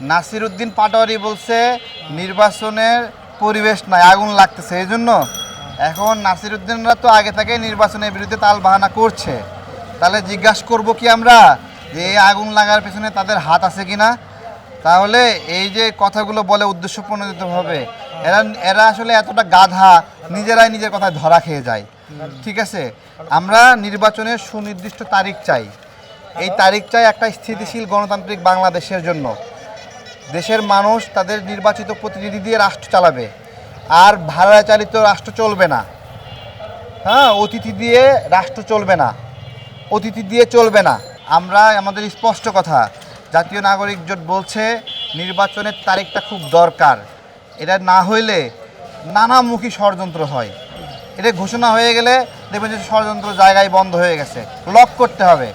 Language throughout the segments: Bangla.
নাসির উদ্দিন পাটোয়ারি বলছে, নির্বাচনের পরিবেশ নাই, আগুন লাগতেছে, এই জন্য এখন নাসির উদ্দিনরা তো আগে থেকে নির্বাচনের বিরুদ্ধে তাল বাহানা করছে। তাহলে জিজ্ঞাসা করব কি আমরা যে এই আগুন লাগার পেছনে তাদের হাত আছে কিনা? তাহলে এই যে কথাগুলো বলে উদ্দেশ্য প্রণোদিতভাবে এরা এরা আসলে এতটা গাধা, নিজেরাই নিজের কথায় ধরা খেয়ে যায়। ঠিক আছে? আমরা নির্বাচনের সুনির্দিষ্ট তারিখ চাই। এই তারিখ চাই একটা স্থিতিশীল গণতান্ত্রিক বাংলাদেশের জন্য। দেশের মানুষ তাদের নির্বাচিত প্রতিনিধি দিয়ে রাষ্ট্র চালাবে। আর ভাড়া চালিত রাষ্ট্র চলবে না। হ্যাঁ অতিথি দিয়ে রাষ্ট্র চলবে না। অতিথি দিয়ে চলবে না। আমরা, আমাদের স্পষ্ট কথা, জাতীয় নাগরিক জোট বলছে, নির্বাচনের তারিখটা খুব দরকার। এটা না হইলে নানামুখী ষড়যন্ত্র হয়। এটা ঘোষণা হয়ে গেলে দেখবেন যে ষড়যন্ত্র জায়গায় বন্ধ হয়ে গেছে। লক করতে হবে।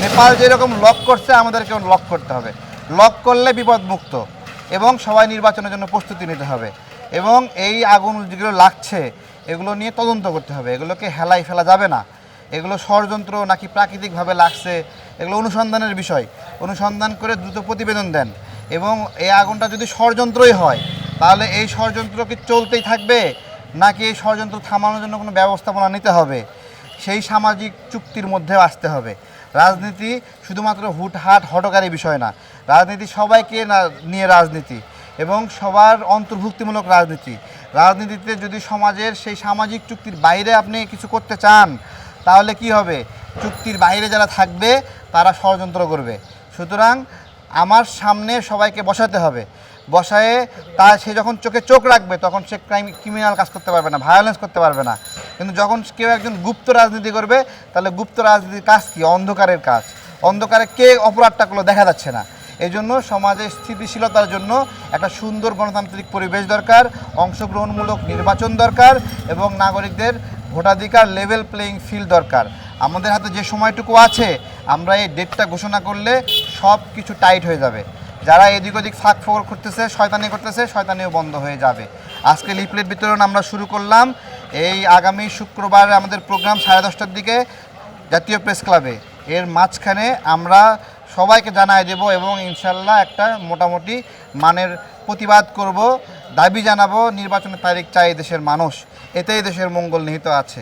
নেপাল যেরকম লক করছে, আমাদেরকেও লক করতে হবে। লক করলে বিপদমুক্ত এবং সবাই নির্বাচনের জন্য প্রস্তুতি নিতে হবে এবং এই আগুন যেগুলো লাগছে, এগুলো নিয়ে তদন্ত করতে হবে। এগুলোকে হেলাই ফেলা যাবে না। এগুলো ষড়যন্ত্র নাকি প্রাকৃতিকভাবে লাগছে, এগুলো অনুসন্ধানের বিষয়। অনুসন্ধান করে দ্রুত প্রতিবেদন দেন এবং এই আগুনটা যদি ষড়যন্ত্রই হয়, তাহলে এই ষড়যন্ত্র কি চলতেই থাকবে? নাকি এই ষড়যন্ত্র থামানোর জন্য কোনো ব্যবস্থাপনা নিতে হবে? সেই সামাজিক চুক্তির মধ্যেও আসতে হবে। রাজনীতি শুধুমাত্র হুটহাট, হটকারী বিষয় না। রাজনীতি সবাইকে নিয়ে রাজনীতি এবং সবার অন্তর্ভুক্তিমূলক রাজনীতি। রাজনীতিতে যদি সমাজের সেই সামাজিক চুক্তির বাইরে আপনি কিছু করতে চান, তাহলে কি হবে? চুক্তির বাইরে যারা থাকবে, তারা ষড়যন্ত্র করবে। সুতরাং আমার সামনে সবাইকে বসাতে হবে। বসায়ে তা, সে যখন চোখে চোখ রাখবে, তখন সে ক্রাইম, ক্রিমিনাল কাজ করতে পারবে না ভায়োলেন্স করতে পারবে না। কিন্তু যখন কেউ একজন গুপ্ত রাজনীতি করবে, তাহলে গুপ্ত রাজনীতির কাজ কি? অন্ধকারের কাজ। অন্ধকারে কে অপরাধটা করল দেখা যাচ্ছে না। এই জন্য সমাজের স্থিতিশীলতার জন্য একটা সুন্দর গণতান্ত্রিক পরিবেশ দরকার, অংশগ্রহণমূলক নির্বাচন দরকার এবং নাগরিকদের ভোটাধিকার লেভেল প্লেয়িং ফিল্ড দরকার। আমাদের হাতে যে সময়টুকু আছে, আমরা এই ডেটটা ঘোষণা করলে সব কিছু টাইট হয়ে যাবে। যারা এদিক ওদিক ফাঁক ফোকর করতেছে, শয়তানি করতেছে, শয়তানিও বন্ধ হয়ে যাবে। আজকে লিফলেট বিতরণ আমরা শুরু করলাম। এই আগামী শুক্রবার আমাদের প্রোগ্রাম সাড়ে দশটার দিকে জাতীয় প্রেস ক্লাবে। এর মাঝখানে আমরা সবাইকে জানাই দেব এবং ইনশাল্লাহ একটা মোটামুটি মানের প্রতিবাদ করব, দাবি জানাব, নির্বাচনের তারিখ চাই দেশের মানুষ। এতেই দেশের মঙ্গল নিহিত আছে।